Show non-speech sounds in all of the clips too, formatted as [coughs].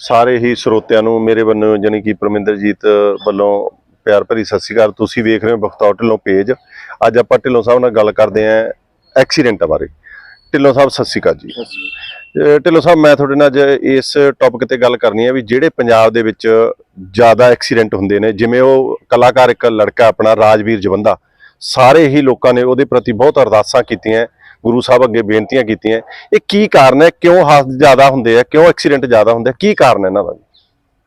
ਸਾਰੇ ਹੀ ਸਰੋਤਿਆਂ ਨੂੰ ਮੇਰੇ ਵੱਲੋਂ ਜਾਣੀ ਕਿ ਪਰਮਿੰਦਰਜੀਤ ਵੱਲੋਂ ਪਿਆਰ ਭਰੀ ਸਤਿ ਸ਼੍ਰੀ ਅਕਾਲ। ਤੁਸੀਂ ਵੇਖ ਰਹੇ ਹੋ ਬਖਤੌਰ ਢਿੱਲੋਂ ਪੇਜ। ਅੱਜ ਆਪਾਂ ਢਿੱਲੋਂ ਸਾਹਿਬ ਨਾਲ ਗੱਲ ਕਰਦੇ ਆਂ ਐਕਸੀਡੈਂਟਾਂ ਬਾਰੇ। ਢਿੱਲੋਂ ਸਾਹਿਬ ਸਤਿ ਸ਼੍ਰੀ ਅਕਾਲ ਜੀ। ਢਿੱਲੋਂ ਸਾਹਿਬ ਮੈਂ ਤੁਹਾਡੇ ਨਾਲ ਅੱਜ ਇਸ ਟੌਪਿਕ ਤੇ ਗੱਲ ਕਰਨੀ ਹੈ ਵੀ ਜਿਹੜੇ ਪੰਜਾਬ ਦੇ ਵਿੱਚ ਜ਼ਿਆਦਾ ਐਕਸੀਡੈਂਟ ਹੁੰਦੇ ਨੇ ਜਿਵੇਂ ਉਹ ਕਲਾਕਾਰ ਇੱਕ ਲੜਕਾ ਆਪਣਾ ਰਾਜਵੀਰ ਜਵੰਦਾ ਸਾਰੇ ਹੀ ਲੋਕਾਂ ਨੇ ਉਹਦੇ ਪ੍ਰਤੀ ਬਹੁਤ ਅਰਦਾਸਾਂ ਕੀਤੀਆਂ। ਗੁਰੂ ਸਾਹਿਬ ਅੱਗੇ ਬੇਨਤੀਆਂ ਕੀਤੀਆਂ। ਇਹ ਕੀ ਕਾਰਨ ਹੈ? ਕਿਉਂ ਹਾਦਸੇ ਜ਼ਿਆਦਾ ਹੁੰਦੇ ਆ? ਕਿਉਂ ਐਕਸੀਡੈਂਟ ਜ਼ਿਆਦਾ ਹੁੰਦੇ ਆ? ਕੀ ਕਾਰਨ ਹੈ ਇਹਨਾਂ ਦਾ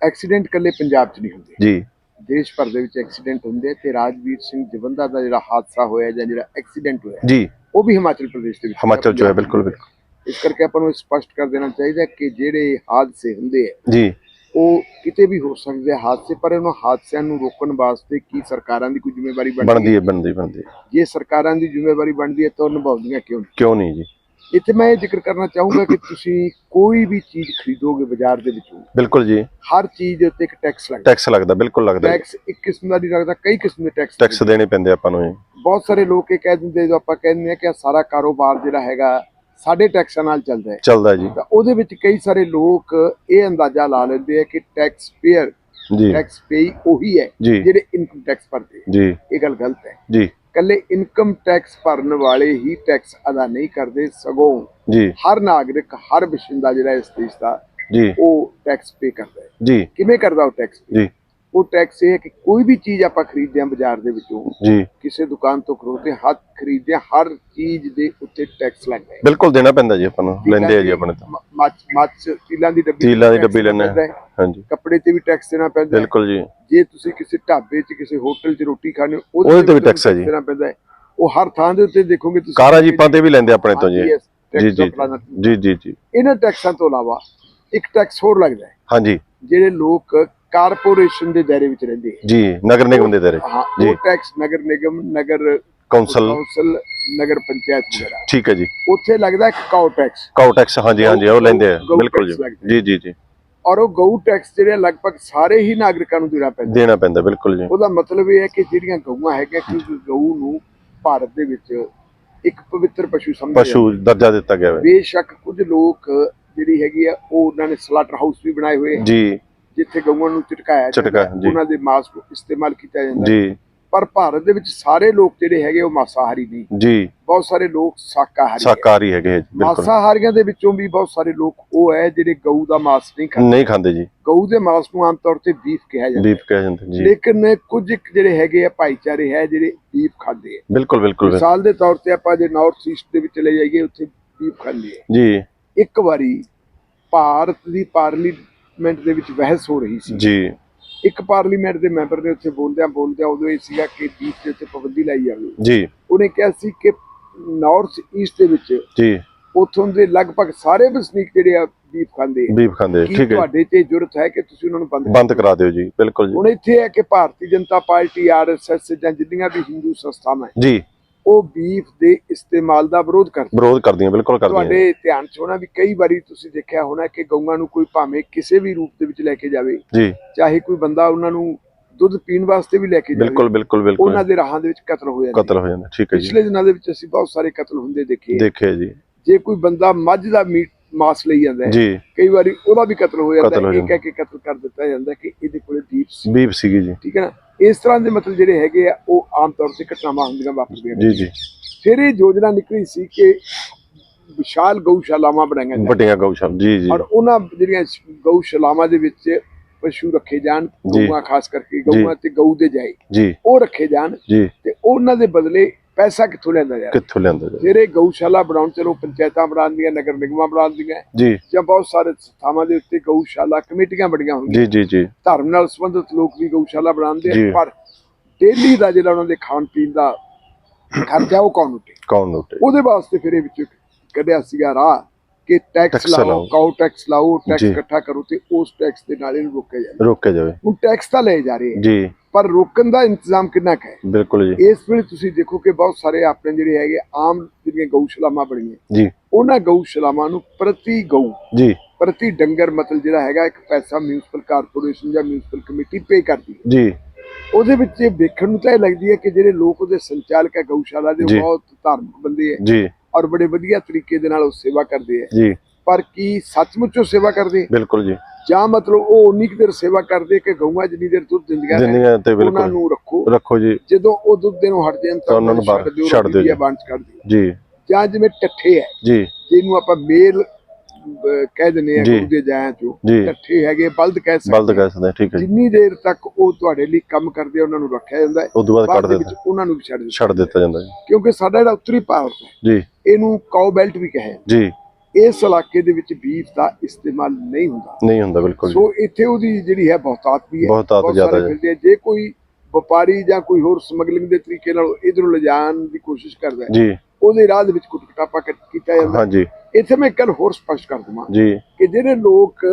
ਐਕਸੀਡੈਂਟ ਕੱਲੇ ਪੰਜਾਬ 'ਚ ਨਹੀਂ ਹੁੰਦੇ। ਜੀ। ਦੇਸ਼ ਭਰ ਦੇ ਵਿੱਚ ਐਕਸੀਡੈਂਟ ਹੁੰਦੇ ਤੇ ਰਾਜਵੀਰ ਸਿੰਘ ਜਵੰਦਾ ਦਾ ਜਿਹੜਾ ਹਾਦਸਾ ਹੋਇਆ ਜਾਂ ਜਿਹੜਾ ਐਕਸੀਡੈਂਟ ਹੋਇਆ ਜੀ। ਉਹ ਵੀ ਹਿਮਾਚਲ ਪ੍ਰਦੇਸ਼ ਦੇ ਵਿੱਚ ਹਿਮਾਚਲ ਚ ਹੋਇਆ ਬਿਲਕੁਲ ਬਿਲਕੁਲ। ਇਸ ਕਰਕੇ ਆਪਾਂ ਨੂੰ ਸਪਸ਼ਟ ਕਰ ਦੇਣਾ ਚਾਹੀਦਾ ਕਿ ਜਿਹੜੇ ਹਾਦਸੇ ਹੁੰਦੇ ਆ ਜੀ। ਉਹ ਕਿਤੇ ਵੀ ਹੋ ਸਕਦੇ ਆ ਹਾਦਸੇ ਪਰ ਉਹਨਾਂ ਹਾਦਸਿਆਂ ਨੂੰ ਰੋਕਣ ਵਾਸਤੇ ਕੀ ਸਰਕਾਰਾਂ ਦੀ ਕੋਈ ਜ਼ਿੰਮੇਵਾਰੀ ਬਣਦੀ ਹੈ? ਬਣਦੀ ਬਣਦੀ ਹੈ। ਜੇ ਸਰਕਾਰਾਂ ਦੀ ਜ਼ਿੰਮੇਵਾਰੀ ਬਣਦੀ ਹੈ ਤਾਂ ਉਹ ਨਿਭਾਉਂਦੀਆਂ ਕਿਉਂ ਨਹੀਂ? ਕਿਉਂ ਨਹੀਂ ਜੀ? ਇੱਥੇ ਮੈਂ ਇਹ ਜ਼ਿਕਰ ਕਰਨਾ ਚਾਹੂੰਗਾ ਕਿ ਤੁਸੀਂ ਕੋਈ ਵੀ ਚੀਜ਼ ਖਰੀਦੋਗੇ ਬਾਜ਼ਾਰ ਦੇ ਵਿੱਚੋਂ ਬਿਲਕੁਲ ਜੀ। ਹਰ ਚੀਜ਼ ਦੇ ਉੱਤੇ ਇੱਕ ਟੈਕਸ ਲੱਗਦਾ। ਟੈਕਸ ਲੱਗਦਾ ਬਿਲਕੁਲ ਲੱਗਦਾ ਟੈਕਸ ਇੱਕ ਕਿਸਮ ਦਾ ਨਹੀਂ ਲੱਗਦਾ ਕਈ ਕਿਸਮ ਦੇ ਟੈਕਸ ਟੈਕਸ ਦੇਣੇ ਪੈਂਦੇ ਆਪਾਂ ਨੂੰ ਜੀ। ਬਹੁਤ ਸਾਰੇ ਲੋਕ ਇਹ ਕਹਿ ਦਿੰਦੇ ਜਦੋਂ ਆਪਾਂ ਕਹਿੰਦੇ ਆ ਕਿ ਆਹ ਸਾਰਾ ਕਾਰੋਬਾਰ ਜਿਹੜਾ ਹੈਗਾ ਸਾਡੇ ਟੈਕਸਾਂ ਨਾਲ ਚੱਲਦਾ ਹੈ। ਚੱਲਦਾ ਜੀ। ਤਾਂ ਉਹਦੇ ਵਿੱਚ ਕਈ ਸਾਰੇ ਲੋਕ ਇਹ ਅੰਦਾਜ਼ਾ ਲਾ ਲੈਂਦੇ ਆ ਕਿ ਟੈਕਸ ਪੇਅਰ ਜੀ। ਟੈਕਸ ਪੇਈ ਉਹੀ ਹੈ ਜਿਹੜੇ ਇਨਕਮ ਟੈਕਸ ਭਰਦੇ। ਜੀ। ਇਹ ਗੱਲ ਗਲਤ ਹੈ। ਜੀ। ਕੱਲੇ ਇਨਕਮ ਟੈਕਸ ਭਰਨ ਵਾਲੇ ਹੀ ਟੈਕਸ ਅਦਾ ਨਹੀਂ ਕਰਦੇ ਸਗੋਂ ਜੀ। ਹਰ ਨਾਗਰਿਕ ਹਰ ਵਸਿੰਦਾ ਜਿਹੜਾ ਇਸ ਦੇਸ਼ ਦਾ ਜੀ। ਉਹ ਟੈਕਸ ਪੇ ਕਰਦਾ ਹੈ। ਜੀ। ਕਿਵੇਂ ਕਰਦਾ ਉਹ ਟੈਕਸ ਜੀ। ਉਹ ਟੈਕਸ ਇਹ ਹੈ ਕਿ ਕੋਈ ਵੀ ਚੀਜ਼ ਆਪਾਂ ਖਰੀਦਦੇ ਹਾਂ ਬਾਜ਼ਾਰ ਦੇ ਵਿੱਚੋਂ ਜੀ। ਕਿਸੇ ਦੁਕਾਨ ਤੋਂ ਖਰੀਦਦੇ ਹਾਂ, ਹਰ ਖਰੀਦਦੇ ਹਾਂ, ਹਰ ਚੀਜ਼ ਦੇ ਉੱਤੇ ਟੈਕਸ ਲੱਗਦਾ ਹੈ। ਬਿਲਕੁਲ ਦੇਣਾ ਪੈਂਦਾ ਜੀ ਆਪਾਂ ਨੂੰ ਲੈਂਦੇ ਆ ਜੀ ਆਪਣੇ ਤੋਂ। ਮ- ਮੱਚ ਮੱਚ ਤੀਲਾਂ ਦੀ ਡੱਬੀ ਤੀਲਾਂ ਦੀ tax ਡੱਬੀ ਪੈਂਦਾ ਆ ਹੈ। ਹਾਂਜੀ। ਕੱਪੜੇ ਤੇ ਵੀ ਟੈਕਸ ਦੇਣਾ ਪੈਂਦਾ ਹੈ। ਬਿਲਕੁਲ ਜੀ। ਜੇ ਤੁਸੀਂ ਕਿਸੇ ਢਾਬੇ 'ਚ ਕਿਸੇ ਹੋਟਲ 'ਚ ਰੋਟੀ ਖਾਣੇ ਹੋ ਉਹਦੇ ਤੇ ਵੀ tax ਹੈ ਜੀ। ਦੇਣਾ ਪੈਂਦਾ ਹੈ। ਉਹ ਹਰ ਥਾਂ ਦੇ ਉੱਤੇ ਦੇਖੋਗੇ ਤੁਸੀਂ ਕਾਰਾਂ ਜੀਪਾਂ ਤੇ ਵੀ ਲੈਂਦੇ ਆਪਣੇ ਤੋਂ ਜੀ। ਹਾਂਜੀ, yes, tax ਜੀ। ਜੀ ਜੀ ਜੀ। ਇਹਨਾਂ ਟੈਕਸਾਂ ਤੋਂ ਇਲਾਵਾ ਇੱਕ ਟੈਕਸ ਹੋਰ ਲੱਗਦਾ ਹੈ। ਹਾਂਜੀ। ਜਿਹੜੇ ਲੋਕ ਕਾਰਪੋਰੇਸ਼ਨ ਦੇ ਦਾਇਰੇ ਵਿੱਚ ਰਹਿੰਦੇ ਆ ਜੀ ਨਗਰ ਨਿਗਮ ਦੇ ਦਾਇਰੇ ਹਾਂ ਜੀ। ਟੈਕਸ ਨਗਰ ਨਿਗਮ ਨਗਰ ਕੌਂਸਲ। ਕੌਂਸਲ ਨਗਰ ਪੰਚਾਇਤ ਵਗੈਰਾ। ਠੀਕ ਹੈ ਜੀ। ਉੱਥੇ ਲੱਗਦਾ ਇੱਕ ਕਾਉ ਟੈਕਸ ਕਾਉ ਟੈਕਸ ਹਾਂਜੀ ਹਾਂਜੀ ਉਹ ਲੈਂਦੇ ਆ। ਬਿਲਕੁਲ ਜੀ। ਜੀ ਜੀ ਔਰ ਉਹ ਗਊ ਟੈਕਸ ਜਿਹੜੇ ਲਗਭਗ ਸਾਰੇ ਹੀ ਨਾਗਰਿਕਾਂ ਨੂੰ ਦੇਣਾ ਪੈਂਦਾ। ਦੇਣਾ ਪੈਂਦਾ ਬਿਲਕੁਲ ਜੀ। ਉਹਦਾ ਮਤਲਬ ਇਹ ਹੈ ਕਿ ਜਿਹੜੀਆਂ ਗਊਆਂ ਹੈਗੀਆਂ ਕਿ ਗਊ ਨੂੰ ਭਾਰਤ ਦੇ ਵਿੱਚ ਇੱਕ ਪਵਿੱਤਰ ਪਸ਼ੂ ਸਮਝਿਆ ਪਸ਼ੂ ਦਰਜਾ ਦਿੱਤਾ ਗਿਆ ਹੈ। ਹੈ ਬੇਸ਼ੱਕ ਕੁਝ ਲੋਕ ਜਿਹੜੀ ਹੈਗੀ ਆ ਉਹ ਉਹਨਾਂ ਨੇ ਸਲਾਟਰ ਹਾਊਸ ਵੀ ਬਣਾਏ ਹੋਏ ਜੀ। ਜਿੱਥੇ ਗਊਆਂ ਨੂੰ ਝਟਕਾਇਆ ਝਟਕਾ, ਜਾਂਦਾ, ਜੀ। ਉਹਨਾਂ ਦੇ ਮਾਂਸ ਨੂੰ ਇਸਤੇਮਾਲ ਕੀਤਾ ਜਾਂਦਾ। ਜੀ। ਪਰ ਭਾਰਤ ਦੇ ਵਿੱਚ ਸਾਰੇ ਲੋਕ ਜਿਹੜੇ ਹੈਗੇ ਉਹ ਮਾਸਾਹਾਰੀ ਨਹੀਂ। ਜੀ। ਬਹੁਤ ਸਾਰੇ ਲੋਕ ਸ਼ਾਕਾਹਾਰੀ ਹੈ। ਸ਼ਾਕਾਹਾਰੀ ਹੈਗੇ ਜੀ, ਬਿਲਕੁਲ। ਮਾਸਾਹਾਰੀਆਂ ਦੇ ਵਿੱਚੋਂ ਵੀ ਬਹੁਤ ਸਾਰੇ ਲੋਕ ਉਹ ਹੈ ਜਿਹੜੇ ਗਊ ਦਾ ਮਾंस ਨਹੀਂ ਖਾਂਦੇ। ਨਹੀਂ ਖਾਂਦੇ ਜੀ। ਗਊ ਦੇ ਮਾंस ਨੂੰ ਆਮ ਤੌਰ ਤੇ ਬੀਫ ਕਿਹਾ ਜਾਂਦਾ ਬੀਫ ਕਹਿ ਜਾਂਦੇ ਜੀ। ਲੇਕਿਨ ਕੁਝ ਇੱਕ ਜਿਹੜੇ ਹੈਗੇ ਆ ਭਾਈਚਾਰੇ ਹੈ ਜਿਹੜੇ ਬੀਫ ਖਾਂਦੇ ਆ ਬਿਲਕੁਲ ਬਿਲਕੁਲ। ਮਿਸਾਲ ਦੇ ਤੌਰ ਤੇ ਆਪਾਂ ਜੇ ਨਾਰਥ ਈਸਟ ਦੇ ਵਿੱਚ ਚਲੇ ਜਾਈਏ ਉੱਥੇ ਬੀਫ ਖਾਂਦੇ ਆ ਜੀ। ਇੱਕ ਵਾਰੀ ਭਾਰਤ ਦੀ ਪਾਰਲੀਮੈਂਟ ਦੇ ਵਿੱਚ ਬਹਿਸ ਹੋ ਰਹੀ ਸੀ। ਜੀ। ਇੱਕ ਪਾਰਲੀਮੈਂਟ ਦੇ ਮੈਂਬਰ ਨੇ ਉੱਥੇ ਬੋਲਦਿਆਂ ਬੋਲਦਿਆਂ ਉਦੋਂ ਇਹ ਸੀਗਾ ਕਿ ਬੀਫ ਦੇ ਉੱਤੇ ਪਾਬੰਦੀ ਲਾਈ ਜਾਵੇ। ਜੀ। ਉਹਨੇ ਕਿਹਾ ਸੀ ਕਿ ਨਾਰਥ ਈਸਟ ਦੇ ਵਿੱਚ ਜੀ। ਉਥੋਂ ਦੇ ਲਗਭਗ ਸਾਰੇ ਵਸਨੀਕ ਜਿਹੜੇ ਆ ਬੀਫ ਖਾਂਦੇ ਆ। ਬੀਫ ਖਾਂਦੇ ਠੀਕ ਹੈ। ਤੁਹਾਡੇ ਤੇ ਜ਼ਰੂਰਤ ਹੈ ਕਿ ਤੁਸੀਂ ਉਹਨਾਂ ਨੂੰ ਬੰਦ ਬੰਦ ਕਰਾ ਦਿਓ? ਜੀ ਬਿਲਕੁਲ ਜੀ। ਹੁਣ ਇੱਥੇ ਹੈ ਕਿ ਭਾਰਤੀ ਜਨਤਾ ਪਾਰਟੀ ਆਰਐਸਐਸ ਜਾਂ ਜਿੰਨੀਆਂ ਵੀ ਹਿੰਦੂ ਸੰਸਥਾਵਾਂ ਹੈ ਜੀ। ਉਹ ਬੀਫ ਦੇ ਇਸਤੇਮਾਲ ਦਾ ਵਿਰੋਧ ਕਰਦੇ ਵਿਰੋਧ ਕਰਦੀਆਂ ਬਿਲਕੁਲ ਕਰਦੀਆਂ। ਤੁਹਾਡੇ ਧਿਆਨ ਚ ਹੋਣਾ ਵੀ ਕਈ ਵਾਰੀ ਤੁਸੀਂ ਦੇਖਿਆ ਹੋਣਾ ਕਿ ਗਊਆਂ ਨੂੰ ਕੋਈ ਭਾਵੇਂ ਕਿਸੇ ਵੀ ਰੂਪ ਦੇ ਵਿੱਚ ਲੈ ਕੇ ਜਾਵੇ ਜੀ। ਚਾਹੇ ਕੋਈ ਬੰਦਾ ਉਹਨਾਂ ਨੂੰ ਦੁੱਧ ਪੀਣ ਵਾਸਤੇ ਵੀ ਲੈ ਕੇ ਜਾਵੇ ਬਿਲਕੁਲ ਬਿਲਕੁਲ ਬਿਲਕੁਲ। ਉਹਨਾਂ ਦੇ ਰਾਹਾਂ ਦੇ ਵਿੱਚ ਕਤਲ ਹੋ ਜਾਂਦੇ ਕਤਲ ਹੋ ਜਾਂਦਾ ਠੀਕ ਹੈ ਜੀ। ਪਿਛਲੇ ਦਿਨਾਂ ਦੇ ਵਿੱਚ ਅਸੀਂ ਬਹੁਤ ਸਾਰੇ ਕਤਲ ਹੁੰਦੇ ਦੇਖੇ। ਦੇਖਿਆ ਜੀ। ਜੇ ਕੋਈ ਬੰਦਾ ਮੱਝ ਦਾ ਮੀਟ ਮਾਸ ਲਈ ਜਾਂਦਾ ਹੈ। ਜੀ। ਕਈ ਵਾਰੀ ਉਹਦਾ ਵੀ ਕਤਲ ਹੋ ਜਾਂਦਾ ਹੋ। ਇਹ। ਕਹਿ ਕੇ ਕਤਲ ਕਰ ਦਿੱਤਾ ਜਾਂਦਾ ਕਿ ਇਹਦੇ ਕੋਲੇ ਦੀਪ ਸੀ। ਬੀਫ ਸੀਗੀ ਜੀ। ਠੀਕ ਹੈ ਨਾ? ਇਸ ਤਰ੍ਹਾਂ ਦੇ ਮਤਲਬ ਜਿਹੜੇ ਹੈਗੇ ਆ ਉਹ ਆਮ ਤੌਰ ਤੇ ਘਟਨਾਵਾਂ ਹੁੰਦੀਆਂ ਵਾਪਰਦੀਆਂ ਜੀ ਜੀ। ਫਿਰ ਇਹ ਯੋਜਨਾ ਨਿਕਲੀ ਸੀ ਕਿ ਵਿਸ਼ਾਲ ਗਊਸ਼ਾਲਾਵਾਂ ਬਣਾਈਆਂ ਜਾਣ। ਵੱਡੀਆਂ ਗਊਸ਼ਾਲਾ ਜੀ ਜੀ। ਔਰ ਉਹਨਾਂ ਜਿਹੜੀਆਂ ਗਊਸ਼ਾਲਾਵਾਂ ਦੇ ਵਿੱਚ ਪਸ਼ੂ ਰੱਖੇ ਜਾਣ। ਗਊਆਂ ਖਾਸ ਕਰਕੇ ਗਊਆਂ ਤੇ ਗਊ ਦੇ ਜਾਏ। ਉਹ ਰੱਖੇ ਜਾਣ ਤੇ ਉਹਨਾਂ ਦੇ ਬਦਲੇ ਪੈਸਾ ਕਿੱਥੋਂ ਲੈਂਦਾ ਯਾਰ? ਕਿੱਥੋਂ ਲਿਆਂਦਾ ਜੀ ਫਿਰ ਇਹ ਗਊਸ਼ਾਲਾ ਬਣਾਉਣ ਚਲੋ ਪੰਚਾਇਤਾਂ ਬਣਾਉਂਦੀਆਂ ਨਗਰ ਨਿਗਮਾਂ ਬਣਾਉਂਦੀਆਂ ਜੀ। ਜਾਂ ਬਹੁਤ ਸਾਰੇ ਥਾਵਾਂ ਦੇ ਉੱਤੇ ਗਊਸ਼ਾਲਾ ਕਮੇਟੀਆਂ ਬੜੀਆਂ ਹੁੰਦੀਆਂ। ਜੀ ਜੀ ਜੀ। ਧਰਮ ਨਾਲ ਸੰਬੰਧਿਤ ਲੋਕ ਵੀ ਗਊਸ਼ਾਲਾ ਬਣਾਉਂਦੇ ਜੀ। ਆ ਪਰ ਡੇਲੀ ਦਾ ਜਿਹੜਾ ਉਹਨਾਂ ਦੇ ਖਾਣ ਪੀਣ ਦਾ ਖਰਚਾ ਉਹ ਕੌਣ ਉਠੇ ਕੌਣ ਨੋਟੇ ਉਹਦੇ ਵਾਸਤੇ ਫਿਰ ਇਹ ਵਿੱਚ ਕੱਢਿਆ ਸੀਗਾ ਰਾਹ। ਕਿ ਟੈਕਸ ਲਾਓ। ਕਾਉ ਟੈਕਸ ਲਾਓ ਟੈਕਸ। ਇਕੱਠਾ ਕਰੋ ਤੇ ਉਸ ਟੈਕਸ ਦੇ ਨਾਲ ਇਹਨੂੰ ਰੋਕਿਆ ਜਾਵੇ। ਰੋਕਿਆ ਜਾਵੇ। ਹੁਣ ਟੈਕਸ ਤਾਂ ਲਏ ਜਾ ਰਹੇ ਜੀ। ਪਰ ਰੋਕਣ ਦਾ ਇੰਤਜ਼ਾਮ ਕਿੰਨਾ ਹੈ? ਬਿਲਕੁਲ ਜੀ। ਇਸ ਵੇਲੇ ਤੁਸੀਂ ਦੇਖੋ ਕਿ ਬਹੁਤ ਸਾਰੇ ਆਪਣੇ ਜਿਹੜੇ ਹੈਗੇ ਆਮ ਜਿਹੜੀਆਂ ਗਊਸ਼ਾਲਾਵਾਂ ਬਣੀਆਂ। ਜੀ। ਉਹਨਾਂ ਗਊਸ਼ਾਲਾਵਾਂ ਨੂੰ ਪ੍ਰਤੀ ਗਊ ਜੀ। ਪ੍ਰਤੀ ਡੰਗਰ ਮਤਲਬ ਜਿਹੜਾ ਹੈਗਾ ਇੱਕ ਪੈਸਾ ਮਿਊਨਿਸਪਲ ਕਾਰਪੋਰੇਸ਼ਨ ਜਾਂ ਮਿਊਨਿਸਪਲ ਕਮੇਟੀ ਪੇ ਕਰਦੀ ਹੈ। ਜੀ। ਉਹਦੇ ਵਿੱਚ ਇਹ ਵੇਖਣ ਨੂੰ ਤਾਂ ਇਹ ਲੱਗਦੀ ਹੈ ਕਿ ਜਿਹੜੇ ਲੋਕ ਉਹਦੇ ਸੰਚਾਲਕ ਹੈ ਗਊਸ਼ਾਲਾ ਦੇ। ਬਹੁਤ ਧਾਰਮਿਕ ਬੰਦੇ ਹੈ। ਜੀ। ਔਰ ਬੜੇ ਵਧੀਆ ਤਰੀਕੇ ਦੇ ਨਾਲ ਉਹ ਸੇਵਾ ਕਰਦੇ ਹੈ ਜੀ। ਪਰ ਕੀ ਸੱਚਮੁੱਚ ਉਹ ਸੇਵਾ ਕਰਦੇ? ਬਿਲਕੁਲ ਜੀ। ਜਾਂ ਮਤਲਬ ਉਹ ਉਨੀ ਕੁ ਦੇਰ ਸੇਵਾ ਕਰਦੇ ਕਿ ਗਊਆਂ ਜਿੰਨੀ ਦੇਰ ਦੁੱਧ ਦਿੰਦੀਆਂ ਨੇ ਜਿੰਨੀਆਂ ਤੇ ਉਹਨਾਂ ਬਿਲਕੁਲ। ਨੂੰ ਰੱਖੋ। ਰੱਖੋ ਜੀ। ਜਦੋਂ ਉਹ ਦੁੱਧ ਦੇਣੋਂ ਹਟ ਜਾਣ ਤਾਂ ਉਹਨਾਂ ਨੂੰ ਛੱਡ ਦਿਓ ਛੱਡ ਦਿਓ ਰੋਟੀ ਜੀ। ਜੀ। ਜਿਵੇਂ ਟੱਠੇ ਹੈ ਜੀ। ਜਿਹਨੂੰ ਆਪਾਂ ਮੇਲ ਕਹਿ ਦਿੰਦੇ ਆ ਜੀ। ਗੁਰੂ ਦੇ ਜਾਇਆਂ ਚੋਂ ਜੀ। ਟੱਠੇ ਹੈਗੇ ਬਲਦ ਕਹਿ ਸਕਦੇ ਬਲਦ ਕਹਿ ਸਕਦੇ ਹਾਂ, ਠੀਕ ਹੈ ਜੀ। ਜਿੰਨੀ ਦੇਰ ਤੱਕ ਉਹ ਤੁਹਾਡੇ ਲਈ ਕੰਮ ਕਰਦੇ ਆ ਉਹਨਾਂ ਨੂੰ ਰੱਖਿਆ ਜਾਂਦਾ ਹੈ। ਉਦੋਂ ਬਾਅਦ ਬਾਅਦ ਕੱਢ ਦੇ ਉਹਨਾਂ ਨੂੰ ਵੀ ਛੱਡ ਦਿੱਤਾ ਜਾਂਦਾ ਜੀ। ਕਿਉਂਕਿ ਸਾਡਾ ਜਿਹੜਾ ਉੱਤਰੀ ਭਾਰਤ ਹੈ ਜੀ। ਇਹਨੂੰ ਕਾਉ ਬੈਲਟ ਵੀ ਕਹੇ ਜੀ। ਇਸ ਇਲਾਕੇ ਦੇ ਵਿੱਚ ਬੀਫ ਦਾ ਇਸਤੇਮਾਲ ਨਹੀਂ ਹੁੰਦਾ। ਨਹੀਂ ਹੁੰਦਾ ਬਿਲਕੁਲ ਜੀ। ਸੋ ਇੱਥੇ ਉਹਦੀ ਜਿਹੜੀ ਹੈ ਬਹੁਤਾਤ ਵੀ ਹੈ। ਬਹੁਤਾਤ ਬਹੁਤ ਜ਼ਿਆਦਾ ਸਾਰੇ ਹੈ। ਮਿਲਦੇ ਆ। ਜੇ ਕੋਈ ਵਪਾਰੀ ਜਾਂ ਕੋਈ ਹੋਰ ਸਮਗਲਿੰਗ ਦੇ ਤਰੀਕੇ ਨਾਲ ਇਧਰੋਂ ਲਿਜਾਣ ਦੀ ਕੋਸ਼ਿਸ਼ ਕਰਦਾ ਹੈ ਜੀ। ਉਹਦੇ ਰਾਹ ਦੇ ਵਿੱਚ ਕੁੱਟ ਕਟਾਪਾ ਕਰ- ਕੀਤਾ ਜਾਂਦਾ ਹੈ। ਹਾਂਜੀ। ਇੱਥੇ ਮੈਂ ਇੱਕ ਗੱਲ ਹੋਰ ਸਪਸ਼ਟ ਕਰ ਦਵਾਂ ਜੀ। ਕਿ ਜਿਹੜੇ ਲੋਕ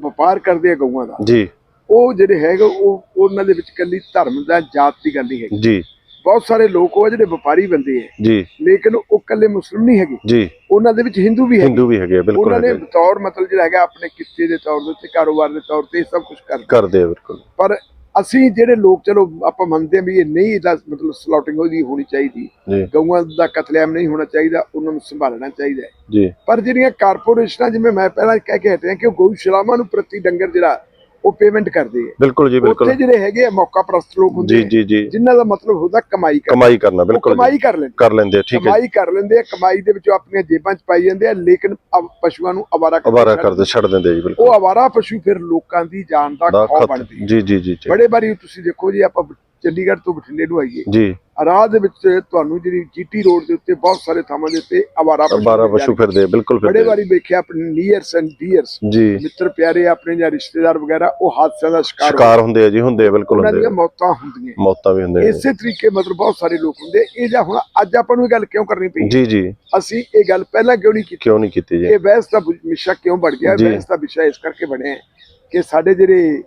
ਵਪਾਰ ਕਰਦੇ ਆ ਗਊਆਂ ਦਾ ਜੀ। ਉਹ ਜਿਹੜੇ ਹੈਗੇ ਉਹ ਉਹਨਾਂ ਦੇ ਵਿੱਚ ਕੱਲੀ ਧਰਮ ਦਾ ਜਾਤ ਦੀ ਗੱਲ ਨਹੀਂ ਹੈਗੀ। ਜੀ। ਬਹੁਤ ਸਾਰੇ ਲੋਕ ਉਹ ਜਿਹੜੇ ਵਪਾਰੀ ਬੰਦੇ ਆ। ਜੀ। ਲੇਕਿਨ ਉਹ ਕੱਲੇ ਮੁਸਲਮ ਨਹੀਂ ਹੈਗੇ। ਜੀ। ਉਹਨਾਂ ਦੇ ਵਿੱਚ ਹਿੰਦੂ ਵੀ ਹੈਗੇ। ਹਿੰਦੂ ਵੀ ਹੈਗੇ ਬਿਲਕੁਲ ਉਹਨਾਂ ਨੇ। ਬਤੌਰ ਮਤਲਬ ਜਿਹੜਾ ਹੈਗਾ ਆਪਣੇ ਕਿੱਤੇ ਦੇ ਤੌਰ ਦੇ ਉੱਤੇ ਕਾਰੋਬਾਰ ਦੇ ਤੌਰ ਤੇ ਸਭ ਕੁਝ ਕਰਦੇ ਕਰਦੇ ਆ ਬਿਲਕੁਲ। ਪਰ ਅਸੀਂ ਜਿਹੜੇ ਲੋਕ ਚਲੋ ਆਪਾਂ ਮੰਨਦੇ ਹਾਂ ਵੀ ਇਹ ਨਹੀਂ ਇਹਦਾ ਮਤਲਬ ਸਲੌਟਿੰਗ ਉਹਦੀ ਹੋਣੀ ਚਾਹੀਦੀ। ਜੀ। ਗਊਆਂ ਦਾ ਕਤਲੇਆਮ ਨਹੀਂ ਹੋਣਾ ਚਾਹੀਦਾ ਉਹਨਾਂ ਨੂੰ ਸੰਭਾਲਣਾ ਚਾਹੀਦਾ ਹੈ। ਜੀ। ਪਰ ਜਿਹੜੀਆਂ ਕਾਰਪੋਰੇਸ਼ਨਾਂ ਜਿਵੇਂ ਮੈਂ ਪਹਿਲਾਂ ਕਹਿ ਕੇ ਹਟਿਆ ਕਿ ਉਹ ਗਊਸ਼ਾਲਾਵਾਂ ਨੂੰ ਪ੍ਰਤੀ ਡੰਗਰ ਜਿਹੜਾ ਉਹ ਪੇਮੈਂਟ ਕਰਦੇ ਆ ਬਿਲਕੁਲ ਜੀ ਬਿਲਕੁਲ। ਉੱਥੇ ਜਿਹੜੇ ਹੈਗੇ ਆ ਮੌਕਾ ਪ੍ਰਸਤ ਲੋਕ ਹੁੰਦੇ ਜੀ ਜੀ ਜੀ। ਜਿਨ੍ਹਾਂ ਦਾ ਮਤਲਬ ਹੁੰਦਾ ਕਮਾਈ ਕਰਨਾ। ਕਮਾਈ ਕਰਨਾ ਬਿਲਕੁਲ ਕਮਾਈ ਕਰ ਲੈਂਦੇ ਕਰ ਲੈਂਦੇ ਠੀਕ ਹੈ ਕਮਾਈ ਕਰ ਲੈਂਦੇ ਆ ਕਮਾਈ ਦੇ ਵਿੱਚੋਂ ਆਪਣੀਆਂ ਜੇਬਾਂ 'ਚ ਪਾਈ ਜਾਂਦੇ ਆ ਲੇਕਿਨ ਪਸ਼ੂਆਂ ਨੂੰ ਅਵਾਰਾ ਅਵਾਰਾ ਕਰਦੇ ਛੱਡ ਦਿੰਦੇ ਜੀ ਬਿਲਕੁਲ। ਉਹ ਅਵਾਰਾ ਪਸ਼ੂ ਫਿਰ ਲੋਕਾਂ ਦੀ ਜਾਨ ਦਾ ਖਤ। ਬਣਦੇ। ਜੀ ਜੀ ਜੀ ਜੀ। ਬੜੇ ਵਾਰੀ ਤੁਸੀਂ ਦੇਖੋ ਜੀ ਆਪਾਂ ਚੰਡੀਗੜ੍ਹ ਤੋਂ ਬਠਿੰਡੇ ਨੂੰ ਆਈਏ। ਜੀ। ਰਾਹ ਦੇ ਵਿੱਚ ਤੁਹਾਨੂੰ ਜਿਹੜੀ ਜੀਟੀ ਰੋਡ ਦੇ ਉੱਤੇ ਬਹੁਤ ਸਾਰੇ ਥਾਵਾਂ ਦੇ ਉੱਤੇ ਬਾਰਾ ਮਿਲ ਪਸ਼ੂ। ਫਿਰਦੇ ਬਿਲਕੁਲ ਬੜੇ ਫਿਰਦੇ ਆ। ਵਾਰੀ ਵੇਖਿਆ ਆਪਣੇ ਨੀਅਰਸ ਐਂਡ ਡੀਅਰਸ। ਜੀ। ਮਿੱਤਰ ਪਿਆਰੇ ਆਪਣੇ ਜਾਂ ਰਿਸ਼ਤੇਦਾਰ ਵਗੈਰਾ ਉਹ ਹਾਦਸਿਆਂ ਦਾ ਸ਼ਿਕਾਰ ਸ਼ਿਕਾਰ ਹੁੰਦੇ ਆ। ਜੀ ਹੁੰਦੇ ਆ ਬਿਲਕੁਲ ਹੁੰਦੇ ਆ। ਮੌਤਾਂ ਹੁੰਦੀਆਂ। ਮੌਤਾਂ ਵੀ ਹੁੰਦੇ ਆ ਇਸੇ ਤਰੀਕੇ ਮਤਲਬ ਬਹੁਤ ਸਾਰੇ ਲੋਕ ਹੁੰਦੇ। ਇਹ ਜਾਂ ਹੁਣ ਅੱਜ ਆਪਾਂ ਨੂੰ ਇਹ ਗੱਲ ਕਿਉਂ ਕਰਨੀ ਪਈ? ਜੀ ਜੀ। ਅਸੀਂ ਇਹ ਗੱਲ ਪਹਿਲਾਂ ਕਿਉਂ ਨਹੀਂ ਕੀਤੀ? ਕਿਉਂ ਨਹੀਂ ਕੀਤੀ ਜੀ? ਇਹ ਬਹਿਸ ਦਾ ਵਿਸ਼ਾ ਕਿਉਂ ਬਣ ਗਿਆ। ਬਹਿਸ ਦਾ ਵਿਸ਼ਾ ਇਸ ਕਰਕੇ ਬਣਿਆ ਕਿ ਸਾਡੇ ਜਿਹੜੇ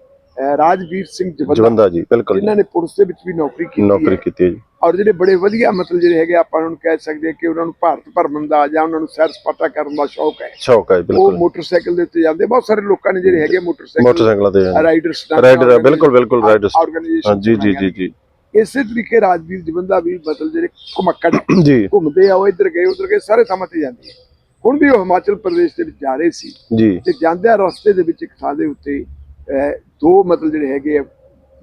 ਰਾਜਵੀਰ ਸਿੰਘ ਜਵੰਦਾ। ਜੀ ਬਿਲਕੁਲ ਜਿਨ੍ਹਾਂ ਨੇ ਪੁਲਿਸ ਦੇ ਵਿੱਚ ਵੀ ਨੌਕਰੀ ਕੀਤੀ ਨੌਕਰੀ ਕੀਤੀ ਹੈ ਜੀ। ਔਰ ਜਿਹੜੇ ਬੜੇ ਵਧੀਆ ਮਤਲਬ ਜਿਹੜੇ ਹੈਗੇ ਆਪਾਂ ਉਹਨਾਂ ਨੂੰ ਕਹਿ ਸਕਦੇ ਕਿ ਉਹਨਾਂ ਨੂੰ ਭਾਰਤ ਭਰਮਣ ਦਾ ਜਾਂ ਉਹਨਾਂ ਨੂੰ ਸੈਰ ਸਪਾਟਾ ਕਰਨ ਦਾ ਸ਼ੌਕ ਹੈ। ਸ਼ੌਕ ਹੈ ਉਹ ਬਿਲਕੁਲ। ਮੋਟਰਸਾਈਕਲ ਦੇ ਉੱਤੇ ਜਾਂਦੇ। ਬਹੁਤ ਸਾਰੇ ਲੋਕਾਂ ਨੇ ਜਿਹੜੇ ਹੈਗੇ ਮੋਟਰਸਾਈਕਲ ਮੋਟਰਸਾਈਕਲਾਂ ਤੇ ਰਾਈਡਰਸ ਰਾਈਡਰ ਬਿਲਕੁਲ ਬਿਲਕੁਲ ਰਾਈਡਰ ਆਰਗੇਨਾਈਜੇਸ਼ਨ ਹਾਂ ਜੀ ਜੀ ਜੀ ਜੀ। ਇਸੇ ਤਰੀਕੇ ਰਾਜਵੀਰ ਜਵੰਦਾ ਵੀ ਮਤਲਬ ਜਿਹੜੇ ਘੁਮੱਕੜ [coughs] ਜੀ। ਘੁੰਮਦੇ ਆ ਉਹ ਇੱਧਰ ਗਏ ਉੱਧਰ ਗਏ ਸਾਰੇ ਥਾਵਾਂ ਤੇ ਜਾਂਦੇ ਆ। ਹੁਣ ਵੀ ਉਹ ਹਿਮਾਚਲ ਪ੍ਰਦੇਸ਼ ਦੇ ਵਿੱਚ ਜਾ ਰਹੇ ਸੀ। ਜੀ। ਤੇ ਜਾਂਦਿਆਂ ਰਸਤੇ ਦੇ ਵਿੱਚ ਇੱਕ ਥਾਂ ਦੇ ਉੱਤੇ ਦੋ ਮਤਲਬ ਜਿਹੜੇ ਹੈਗੇ ਆ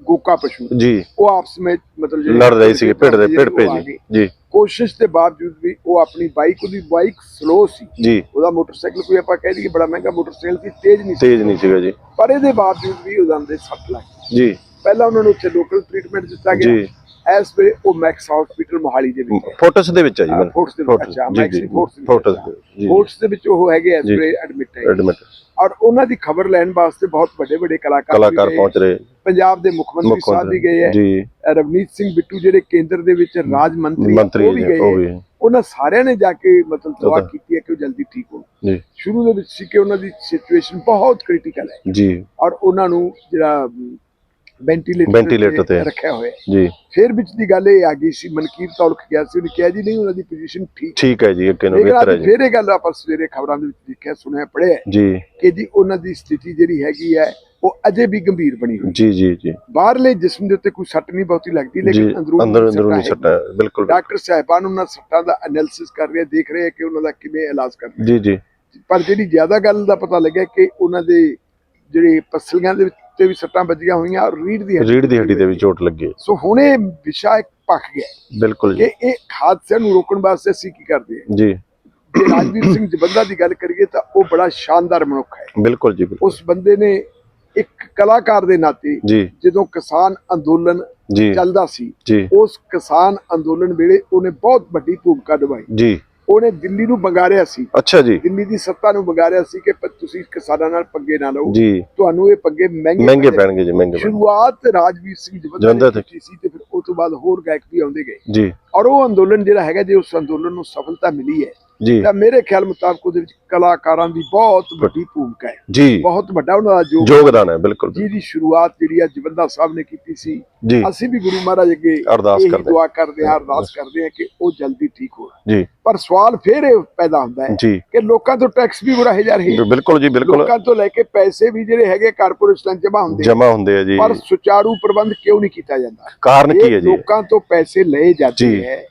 ਗੋਕਾ ਪਸ਼ੂ ਜੀ। ਉਹ ਆਪਸ ਵਿੱਚ ਮਤਲਬ ਜਿਹੜੇ ਲੜ ਰਹੇ ਸੀਗੇ ਭਿੜ ਦੇ ਭਿੜ ਪੇ ਜੀ। ਜੀ। ਕੋਸ਼ਿਸ਼ ਦੇ ਬਾਵਜੂਦ ਵੀ ਉਹ ਆਪਣੀ ਬਾਈਕ ਉਹਦੀ ਬਾਈਕ ਸਲੋ ਸੀ। ਜੀ। ਉਹਦਾ ਮੋਟਰਸਾਈਕਲ ਕੋਈ ਆਪਾਂ ਕਹਿ ਦਈਏ ਬੜਾ ਮਹਿੰਗਾ ਮੋਟਰਸਾਈਕਲ ਸੀ ਤੇਜ਼ ਨਹੀਂ ਸੀ। ਤੇਜ਼ ਨਹੀਂ ਸੀਗਾ ਜੀ। ਪਰ ਇਹਦੇ ਬਾਵਜੂਦ ਵੀ ਉਹਦਾਂ ਦੇ ਸੱਟ ਲੱਗ ਗਈ। ਜੀ। ਪਹਿਲਾਂ ਉਹਨਾਂ ਨੂੰ ਉੱਥੇ ਲੋਕਲ ਟ੍ਰੀਟਮੈਂਟ ਦਿੱਤਾ ਗਿਆ। ਜੀ। ਇਸ ਵੇਲੇ ਉਹ ਮੈਕਸ ਹਸਪੀਟਲ ਮੋਹਾਲੀ ਦੇ ਵਿੱਚ ਹੈ। ਫੋਟੋਸ ਦੇ ਵਿੱਚ ਹੈ ਜੀ ਹਾਂ, ਦੇ ਵਿੱਚ ਅੱਛਾ ਮੈਕਸ ਦੇ ਫੋਟੋਸ ਦੇ ਵਿੱਚ ਉਹ ਹੈਗੇ ਇਸ। ਵੇਲੇ ਐਡਮਿਟ ਹੈ। ਐਡਮਿਟ ਔਰ ਉਹਨਾਂ ਦੀ ਖਬਰ ਲੈਣ ਵਾਸਤੇ ਬਹੁਤ ਵੱਡੇ ਵੱਡੇ ਕਲਾਕਾਰ ਕਲਾਕਾਰ। ਪਹੁੰਚ ਰਹੇ। ਪੰਜਾਬ ਦੇ ਮੁੱਖ ਮੰਤਰੀ ਸਾਹਿਬ ਵੀ ਗਏ ਹੈ। ਜੀ। ਰਵਨੀਤ ਸਿੰਘ ਬਿੱਟੂ ਜਿਹੜੇ ਕੇਂਦਰ ਦੇ ਵਿੱਚ ਰਾਜ ਮੰਤਰੀ ਉਹ ਵੀ ਗਏ ਹੈ। ਉਹਨਾਂ ਸਾਰਿਆਂ ਨੇ ਜਾ ਕੇ ਮਤਲਬ ਦੁਆ ਕੀਤੀ ਹੈ ਕਿ ਉਹ ਜਲਦੀ ਠੀਕ ਹੋਣ। ਜੀ। ਸ਼ੁਰੂ ਦੇ ਵਿੱਚ ਸੀ ਕਿ ਉਹਨਾਂ ਦੀ ਸਿਚੁਏਸ਼ਨ ਬਹੁਤ ਕ੍ਰਿਟੀਕਲ ਹੈ। ਜੀ। ਔਰ ਉਹਨਾਂ ਨੂੰ ਜਿਹੜਾ ਵੈਂਟੀਲੇਟਰ Ventilator ਤੇ। ਰੱਖਿਆ ਹੋਇਆ। ਜੀ। ਫਿਰ ਵਿੱਚ ਦੀ ਗੱਲ ਇਹ ਆ ਗਈ ਸੀ ਮਨਕੀਰ ਤੌਲਖ ਗਿਆ ਸੀ ਉਹਨੇ ਕਿਹਾ ਜੀ ਨਹੀਂ ਉਹਨਾਂ ਦੀ ਪੋਜੀਸ਼ਨ ਠੀਕ ਠੀਕ ਹੈ ਜੀ ਅੱਗੇ ਨੂੰ ਬਿਹਤਰ ਹੈ ਜੀ। ਫਿਰ ਇਹ ਗੱਲ ਆਪਾਂ ਸਵੇਰੇ ਖਬਰਾਂ ਦੇ ਵਿੱਚ ਦੇਖਿਆ ਸੁਣਿਆ ਪੜਿਆ ਜੀ। ਕਿ ਜੀ ਉਹਨਾਂ ਦੀ ਸਥਿਤੀ ਜਿਹੜੀ ਹੈਗੀ ਹੈ ਉਹ ਅਜੇ ਵੀ ਗੰਭੀਰ ਬਣੀ ਹੋਈ ਜੀ ਜੀ ਜੀ। ਬਾਹਰਲੇ ਜਿਸਮ ਦੇ ਉੱਤੇ ਕੋਈ ਸੱਟ ਨਹੀਂ ਬਹੁਤੀ ਲੱਗਦੀ ਲੇਕਿਨ ਅੰਦਰ ਸੱਟਾਂ ਅੰਦਰੂਨੀ ਹੈਗੀਆਂ। ਸੱਟਾਂ ਬਿਲਕੁਲ ਡਾਕਟਰ ਸਾਹਿਬਾਨ ਉਹਨਾਂ ਸੱਟਾਂ ਦਾ ਐਨਾਲਿਸਿਸ ਕਰ ਰਹੇ ਦੇਖ ਰਹੇ ਕਿ ਉਹਨਾਂ ਦਾ ਕਿਵੇਂ ਇਲਾਜ ਕਰਨਾ ਜੀ ਜੀ। ਪਰ ਜਿਹੜੀ ਜ਼ਿਆਦਾ ਗੱਲ ਦਾ ਪਤਾ ਲੱਗਿਆ ਕਿ ਉਹਨਾਂ ਦੇ ਜਿਹੜੇ ਪਸਲੀਆਂ ਦੇ ਉੱਤੇ ਵੀ ਸੱਟਾਂ ਵੱਜੀਆਂ ਹੋਈਆਂ ਔਰ ਰੀੜ ਦੀ ਰੀੜ ਦੀ ਹੱਡੀ ਦੇ ਵੀ ਚੋਟ ਲੱਗੀ। ਸੋ ਹੁਣ ਇਹ ਵਿਸ਼ਾ ਇੱਕ ਭਖ ਗਿਆ ਬਿਲਕੁਲ ਜੀ। ਕਿ ਇਹ ਹਾਦਸਿਆਂ ਨੂੰ ਰੋਕਣ ਵਾਸਤੇ ਅਸੀਂ ਕੀ ਕਰਦੇ ਹਾਂ। ਜੀ। ਜੇ ਰਾਜਵੀਰ ਸਿੰਘ ਜਵੰਦਾ ਦੀ ਗੱਲ ਕਰੀਏ ਤਾਂ ਉਹ ਬੜਾ ਸ਼ਾਨਦਾਰ ਮਨੁੱਖ ਹੈ। ਬਿਲਕੁਲ ਜੀ ਉਸ ਬੰਦੇ ਨੇ ਇੱਕ ਕਲਾਕਾਰ ਦੇ ਨਾਤੇ ਜਦੋਂ ਕਿਸਾਨ ਅੰਦੋਲਨ ਚੱਲਦਾ ਸੀ ਉਸ ਕਿਸਾਨ ਅੰਦੋਲਨ ਵੇਲੇ ਉਹਨੇ ਬਹੁਤ ਵੱਡੀ ਭੂਮਿਕਾ ਨਿਭਾਈ। ਜੀ। ਉਹਨੇ ਦਿੱਲੀ ਨੂੰ ਬੰਗਾਰਿਆ ਸੀ। ਅੱਛਾ ਜੀ। ਦਿੱਲੀ ਦੀ ਸੱਤਾ ਨੂੰ ਬੰਗਾਰਿਆ ਸੀ ਕਿ ਤੁਸੀਂ ਕਿਸਾਨਾਂ ਨਾਲ ਪੰਗੇ ਨਾ ਲਓ ਤੁਹਾਨੂੰ ਇਹ ਪੰਗੇ ਮਹਿੰਗੇ ਮਹਿੰਗੇ ਪੈਣੇ। ਪੈਣਗੇ ਜੀ ਮਹਿੰਗੇ। ਸ਼ੁਰੂਆਤ ਰਾਜਵੀਰ ਸਿੰਘ ਜਵੰਦਾ ਕੀਤੀ ਸੀ ਤੇ ਫਿਰ ਉਸ ਤੋਂ ਬਾਅਦ ਹੋਰ ਗਾਇਕ ਵੀ ਆਉਂਦੇ ਗਏ। ਜੀ। ਔਰ ਉਹ ਅੰਦੋਲਨ ਜਿਹੜਾ ਹੈਗਾ ਜੇ ਉਸ ਅੰਦੋਲਨ ਨੂੰ ਸਫਲਤਾ ਮਿਲੀ ਹੈ। ਜੀ। ਤਾਂ ਮੇਰੇ ਖਿਆਲ ਮੁਤਾਬਕ ਉਹਦੇ ਵਿੱਚ ਕਲਾਕਾਰਾਂ ਦੀ ਬਹੁਤ ਵੱਡੀ ਭੂਮਿਕਾ ਹੈ। ਜੀ। ਬਹੁਤ ਵੱਡਾ ਉਹਨਾਂ ਦਾ ਯੋਗ ਯੋਗਦਾਨ ਹੈ ਬਿਲਕੁਲ। ਜਿਹਦੀ ਸ਼ੁਰੂਆਤ ਜਿਹੜੀ ਆ ਜਵੰਦਾ ਸਾਹਿਬ ਨੇ ਕੀਤੀ ਸੀ। ਅਸੀਂ ਵੀ ਗੁਰੂ ਮਹਾਰਾਜ ਅੱਗੇ ਅਰਦਾਸ ਕਰਦੇ ਦੁਆ ਕਰਦੇ ਹਾਂ ਅਰਦਾਸ ਕਰਦੇ ਹਾਂ ਕਿ ਉਹ ਜਲਦੀ ਠੀਕ ਹੋਣ। ਜੀ। ਪਰ ਸਵਾਲ ਫਿਰ ਇਹ ਪੈਦਾ ਹੁੰਦਾ ਹੈ ਕਿ ਲੋਕਾਂ ਤੋਂ ਟੈਕਸ ਵੀ ਬੁਰਾਹੇ ਜਾ ਰਹੇ। ਬਿਲਕੁਲ ਜੀ ਬਿਲਕੁਲ। ਲੋਕਾਂ ਤੋਂ ਲੈ ਕੇ ਪੈਸੇ ਵੀ ਜਿਹੜੇ ਹੈਗੇ ਕਾਰਪੋਰੇਸ਼ਨਾਂ ਜਮਾ ਹੁੰਦੇ। ਜਮਾ ਹੁੰਦੇ ਆ ਜੀ। ਪਰ ਸੁਚਾਰੂ ਪ੍ਰਬੰਧ ਕਿਉਂ ਨਹੀਂ ਕੀਤਾ ਜਾਂਦਾ? ਕਾਰਨ ਕੀ ਹੈ ਜੀ? ਲੋਕਾਂ ਤੋਂ ਪੈਸੇ ਲਏ ਜਾਂਦੇ। ਹੈ।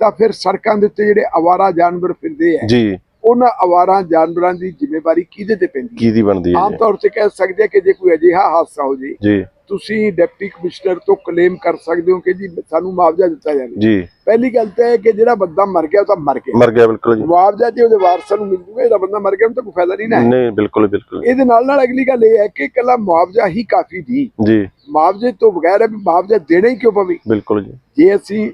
ਤਾਂ ਫਿਰ ਸੜਕਾਂ ਦੇ ਉੱਤੇ ਜਿਹੜੇ ਆਵਾਰਾ ਜਾਨਵਰ ਫਿਰਦੇ ਆ ਜੀ। ਉਹਨਾਂ ਅਵਾਰਾ ਜਾਨਵਰਾਂ ਦੀ ਜ਼ਿੰਮੇਵਾਰੀ ਕਿਹਦੇ ਤੇ ਪੈਂਦੀ ਹੈ? ਕੀ ਦੀ ਬਣਦੀ ਹੈ ਆਮ ਤੌਰ ਤੇ ਕਹਿ ਸਕਦੇ ਆ ਕਿ ਜੇ ਕੋਈ ਅਜਿਹਾ ਹਾਦਸਾ ਹੋ ਜੇ ਜੀ। ਤੁਸੀਂ ਡਿਪਟੀ ਕਮਿਸ਼ਨਰ ਤੋਂ ਕਲੇਮ ਕਰ ਸਕਦੇ ਹੋ ਕਿ ਜੀ ਸਾਨੂੰ ਮੁਆਵਜ਼ਾ ਦਿੱਤਾ ਜਾਵੇ। ਜੀ। ਪਹਿਲੀ ਗੱਲ ਤਾਂ ਹੈ ਕਿ ਜਿਹੜਾ ਬੰਦਾ ਮਰ ਗਿਆ ਉਹ ਤਾਂ ਮਰ ਗਿਆ। ਮਰ ਗਿਆ ਬਿਲਕੁਲ ਜੀ। ਮੁਆਵਜ਼ਾ ਜੇ ਉਹਦੇ ਵਾਰਸਾਂ ਨੂੰ ਮਿਲ ਜੂਗਾ ਇਹਦਾ ਬੰਦਾ ਮਰ ਗਿਆ ਉਹਨੂੰ ਤਾਂ ਕੋਈ ਫਾਇਦਾ ਨਹੀਂ ਨਾ। ਨਹੀਂ ਬਿਲਕੁਲ ਬਿਲਕੁਲ। ਇਹਦੇ ਨਾਲ ਨਾਲ ਅਗਲੀ ਗੱਲ ਇਹ ਹੈ ਕਿ ਇਕੱਲਾ ਮੁਆਵਜ਼ਾ ਹੀ ਕਾਫੀ ਨਹੀਂ ਜੀ। ਮੁਆਵਜ਼ੇ ਤੋਂ ਬਗੈਰ ਵੀ ਮੁਆਵਜ਼ਾ ਦੇਣਾ ਹੀ ਕਿਉਂ ਪਵੇ? ਬਿਲਕੁਲ ਜੀ। ਜੇ ਅਸੀਂ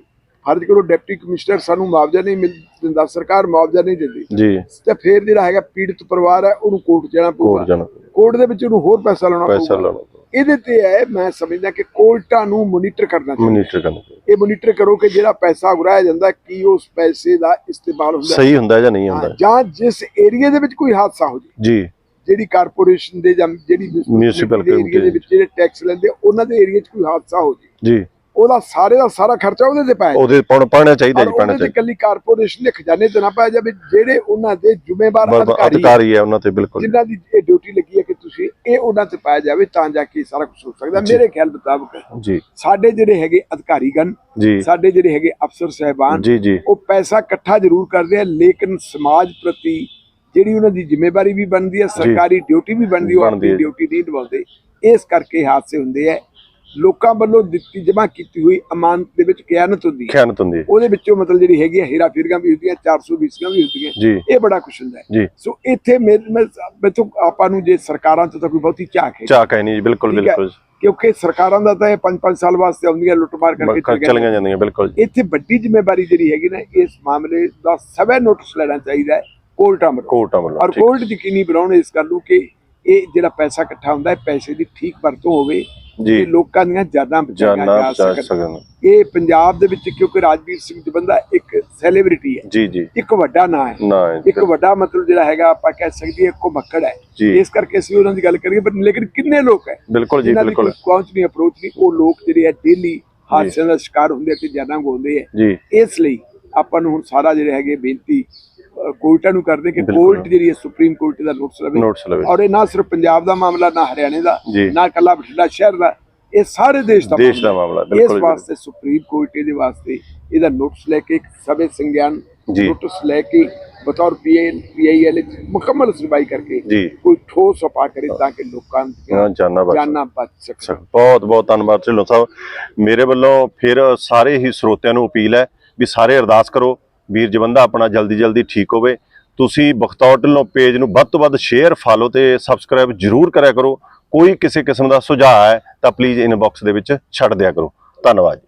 ਫਰਜ਼ ਕਰੋ ਡਿਪਟੀ ਕਮਿਸ਼ਨਰ ਸਾਨੂੰ ਮੁਆਵਜ਼ਾ ਨਹੀਂ ਮਿਲ ਦਿੰਦਾ ਸਰਕਾਰ ਮੁਆਵਜ਼ਾ ਨਹੀਂ ਦਿੰਦੀ। ਜੀ। ਤੇ ਫਿਰ ਜਿਹੜਾ ਹੈਗਾ ਪੀੜਤ ਪਰਿਵਾਰ ਹੈ ਉਹਨੂੰ ਕੋਰਟ ਜਾਣਾ ਪਊਗਾ। ਕੋਰਟ ਦੇ ਵਿੱਚ ਉਹਨੂੰ ਹੋਰ ਪੈਸਾ ਲਾਉਣਾ ਪੈਸਾ ਲਾਉਣਾ ਇਹਦੇ ਤੇ ਹੈ ਮੈਂ ਸਮਝਦਾ ਕਿ ਕੋਰਟਾਂ ਨੂੰ ਮੋਨੀਟਰ ਕਰਨਾ ਚਾਹੀਦਾ। ਮੋਨੀਟਰ ਕਰਨਾ ਇਹ ਮੋਨੀਟਰ ਕਰੋ ਕਿ ਜਿਹੜਾ ਪੈਸਾ ਉਗਰਾਇਆ ਜਾਂਦਾ ਕੀ ਉਸ ਪੈਸੇ ਦਾ ਇਸਤੇਮਾਲ ਹੁੰਦਾ। ਸਹੀ ਹੁੰਦਾ ਜਾਂ ਨਹੀਂ ਹੁੰਦਾ। ਜਾਂ ਜਿਸ ਏਰੀਆ ਦੇ ਵਿੱਚ ਕੋਈ ਹਾਦਸਾ ਹੋ ਜੇ ਜੀ। ਜਿਹੜੀ ਕਾਰਪੋਰੇਸ਼ਨ ਦੇ ਜਾਂ ਜਿਹੜੀ ਏਰੀਆ ਦੇ ਵਿੱਚ ਜਿਹੜੇ ਟੈਕਸ ਲੈਂਦੇ ਉਹਨਾਂ ਦੇ ਏਰੀਆ 'ਚ ਕੋਈ ਹਾਦਸਾ ਹੋ ਜੇ ਜੀ। ਉਹਦਾ ਸਾਰੇ ਦਾ ਸਾਰਾ ਖਰਚਾ ਉਹਦੇ ਤੇ ਪਾਇਆ ਉਹਦੇ ਪਾਉਣਾ ਪਾਉਣਾ ਚਾਹੀਦਾ ਜੀ ਤੇ ਚਾਹੀਦਾ। ਕੱਲੀ ਕਾਰਪੋਰੇਸ਼ਨ ਦੇ ਖਜ਼ਾਨੇ ਤੇ ਨਾ ਪਾਇਆ ਜਾਵੇ ਜਿਹੜੇ ਉਹਨਾਂ ਦੇ ਜ਼ਿੰਮੇਵਾਰ ਅਧਿਕਾਰੀ ਹੈ ਉਹਨਾਂ ਤੇ ਬਿਲਕੁਲ। ਜਿਨ੍ਹਾਂ ਦੀ ਇਹ ਡਿਊਟੀ ਲੱਗੀ ਹੈ ਕਿ ਤੁਸੀਂ ਇਹ ਉਹਨਾਂ ਤੇ ਪਾਇਆ ਜਾਵੇ ਤਾਂ ਜਾ ਕੇ ਸਾਰਾ ਕੁਝ ਹੋ ਸਕਦਾ। ਮੇਰੇ ਖਿਆਲ ਮੁਤਾਬਕ ਜੀ। ਸਾਡੇ ਜਿਹੜੇ ਹੈਗੇ ਅਧਿਕਾਰੀਗਣ ਸਾਡੇ ਜਿਹੜੇ ਹੈਗੇ ਅਫਸਰ ਸਹਿਬਾਨ ਜੀ ਜੀ। ਉਹ ਪੈਸਾ ਇਕੱਠਾ ਜ਼ਰੂਰ ਕਰਦੇ ਆ ਲੇਕਿਨ ਸਮਾਜ ਪ੍ਰਤੀ ਜਿਹੜੀ ਉਹਨਾਂ ਦੀ ਜ਼ਿੰਮੇਵਾਰੀ ਵੀ ਬਣਦੀ ਹੈ ਸਰਕਾਰੀ ਡਿਊਟੀ ਵੀ ਬਣਦੀ ਹੈ ਉਹ ਆਪਣੀ। ਡਿਊਟੀ ਨਹੀਂ ਨਿਭਾਉਂਦੇ। ਇਸ ਕਰਕੇ ਹਾਦਸੇ ਹੁੰਦੇ ਆ ਲੋਕਾਂ ਵੱਲੋਂ ਦਿੱਤੀ ਜਮ੍ਹਾਂ ਕੀਤੀ ਹੋਈ ਅਮਾਨਤ ਦੇ ਵਿੱਚ ਖਿਆਨਤ ਹੁੰਦੀ ਹੈ। ਖਿਆਨਤ ਹੁੰਦੀ ਹੈ। ਉਹਦੇ ਵਿੱਚੋਂ ਮਤਲਬ ਜਿਹੜੀ ਹੈਗੀ ਹੀਰਾ ਫੇਰੀਆਂ ਵੀ ਹੁੰਦੀਆਂ 420 ਵੀ ਹੁੰਦੀਆਂ। ਜੀ। ਇਹ ਬੜਾ ਕੁਛ ਹੁੰਦਾ ਹੈ। ਜੀ। ਸੋ ਇੱਥੇ ਮੇਰੇ ਮੈਂ ਮੈਥੋਂ ਆਪਾਂ ਨੂੰ ਜੇ ਸਰਕਾਰਾਂ ਤੋਂ ਤਾਂ ਕੋਈ ਬਹੁਤੀ ਝਾਕ ਹੈ ਝਾਕ ਹੈ ਨਹੀਂ ਜੀ ਬਿਲਕੁਲ ਠੀਕ ਹੈ। ਬਿਲਕੁਲ ਕਿਉਂਕਿ ਸਰਕਾਰਾਂ ਦਾ ਤਾਂ ਇਹ 5-5 ਸਾਲ ਵਾਸਤੇ ਆਉਂਦੀਆਂ ਲੁੱਟਮਾਰ ਕਰਕੇ ਚਲ ਚਲੀਆਂ ਜਾਂਦੀਆਂ। ਬਿਲਕੁਲ ਜੀ। ਇੱਥੇ ਵੱਡੀ ਜ਼ਿੰਮੇਵਾਰੀ ਜਿਹੜੀ ਹੈਗੀ ਨਾ ਇਸ ਮਾਮਲੇ ਦਾ ਸਵੈ ਨੋਟਿਸ ਲੈਣਾ ਚਾਹੀਦਾ ਹੈ ਕੋਰਟਾਂ ਵੱਲੋਂ। ਕੋਰਟਾਂ ਵੱਲੋਂ ਔਰ ਠੀਕ। ਕੋਰਟ ਯਕੀਨੀ ਬਣਾਉਣ ਇਸ ਗੱਲ ਨੂੰ ਕਿ ਇਹ ਜਿਹੜਾ ਪੈਸਾ ਇਕੱਠਾ ਹੁੰਦਾ ਹੈ ਪੈਸੇ ਦੀ ਠੀਕ ਵਰਤੋਂ ਹੋਵੇ ਕਿ ਲੋਕਾਂ ਦੀਆਂ ਜਾਨਾਂ ਬਚਾਈਆਂ ਜਾ ਸਕਣ। ਇਹ ਪੰਜਾਬ ਦੇ ਵਿੱਚ ਕਿਉਂਕਿ ਰਾਜਵੀਰ ਸਿੰਘ ਜਵੰਦਾ ਇੱਕ ਸੈਲੀਬ੍ਰਿਟੀ ਹੈ। ਜੀ ਜੀ। ਇੱਕ ਵੱਡਾ ਨਾਂ ਹੈ। ਹੈ। ਇੱਕ ਵੱਡਾ ਮਤਲਬ ਜਿਹੜਾ ਹੈਗਾ ਆਪਾਂ ਕਹਿ ਸਕਦੇ ਹਾਂ ਘੁਮੱਕੜ ਹੈ। ਇਸ ਕਰਕੇ ਅਸੀਂ ਉਹਨਾਂ ਦੀ ਗੱਲ ਕਰੀਏ ਪਰ ਲੇਕਿਨ ਕਿੰਨੇ ਲੋਕ ਹੈ? ਬਿਲਕੁਲ ਜੀ ਬਿਲਕੁਲ। ਕੋਈ ਪਹੁੰਚ ਨਹੀਂ ਅਪਰੋਚ ਨਹੀਂ ਉਹ ਲੋਕ ਜਿਹੜੇ ਆ ਡੇਲੀ ਹਾਦਸਿਆਂ ਦਾ ਸ਼ਿਕਾਰ ਹੁੰਦੇ ਤੇ ਜਾਨਾਂ ਗਵਾਉਂਦੇ ਜੀ। ਇਸ ਲਈ ਆਪਾਂ ਨੂੰ ਹੁਣ ਸਾਰਾ ਜਿਹੜੇ ਹੈਗੇ ਬੇਨਤੀ ਕੋਰਟਾਂ ਨੂੰ ਕਰਦੇ ਕਿ। ਕੋਰਟ ਜਿਹੜੀ ਹੈ ਸੁਪਰੀਮ ਕੋਰਟ ਦਾ ਨੋਟਿਸ ਲਵੇ ਔਰ ਇਹ ਨਾ ਸਿਰਫ ਪੰਜਾਬ ਦਾ ਮਾਮਲਾ ਨਾ ਹਰਿਆਣੇ ਦਾ। ਨਾ ਕੱਲਾ ਬਠਿੰਡਾ ਸ਼ਹਿਰ ਦਾ ਇਹ ਸਾਰੇ ਦੇਸ਼ ਦਾ ਦੇਸ਼ ਦਾ ਮਾਮਲਾ, ਇਸ ਬਿਲਕੁਲ ਜੀ। ਵਾਸਤੇ ਸੁਪਰੀਮ ਕੋਰਟ ਇਹਦੇ ਵਾਸਤੇ ਇਹਦਾ ਨੋਟਿਸ ਲੈ ਕੇ ਸਭੇ ਸੰਗਿਆਨ। ਨੋਟਿਸ ਲੈ ਕੇ ਬਤੌਰ ਪੀਐਨ ਪੀਆਈਐਲ ਮੁਕੰਮਲ ਸੁਣਵਾਈ ਕਰਕੇ ਕੋਈ ਠੋਸ ਉਪਾਅ ਕਰੇ ਤਾਂ ਕਿ ਲੋਕਾਂ ਦੀਆਂ ਜਾਨਾਂ ਬਚ ਸਕਣ। ਬਹੁਤ ਬਹੁਤ ਧੰਨਵਾਦ ਢਿੱਲੋਂ ਸਾਹਿਬ ਮੇਰੇ ਵੱਲੋਂ ਫਿਰ ਸਾਰੇ ਹੀ ਸਰੋਤਿਆਂ ਨੂੰ ਅਪੀਲ ਹੈ ਵੀ ਸਾਰੇ ਅਰਦਾਸ ਕਰੋ ਵੀਰ ਜਵੰਦਾ ਆਪਣਾ ਜਲਦੀ ਜਲਦੀ ਠੀਕ ਹੋਵੇ। ਤੁਸੀਂ ਬਖਤੌਰ ਢਿੱਲੋਂ ਪੇਜ ਨੂੰ ਵੱਧ ਤੋਂ ਵੱਧ ਸ਼ੇਅਰ ਫਾਲੋ ਤੇ ਸਬਸਕ੍ਰਾਈਬ ਜਰੂਰ ਕਰਿਆ ਕਰੋ। ਕੋਈ ਕਿਸੇ ਕਿਸਮ ਦਾ ਸੁਝਾਅ ਹੈ ਤਾਂ ਪਲੀਜ਼ ਇਨਬਾਕਸ ਦੇ ਵਿੱਚ ਛੱਡ ਦਿਆ ਕਰੋ। ਧੰਨਵਾਦ ਜੀ।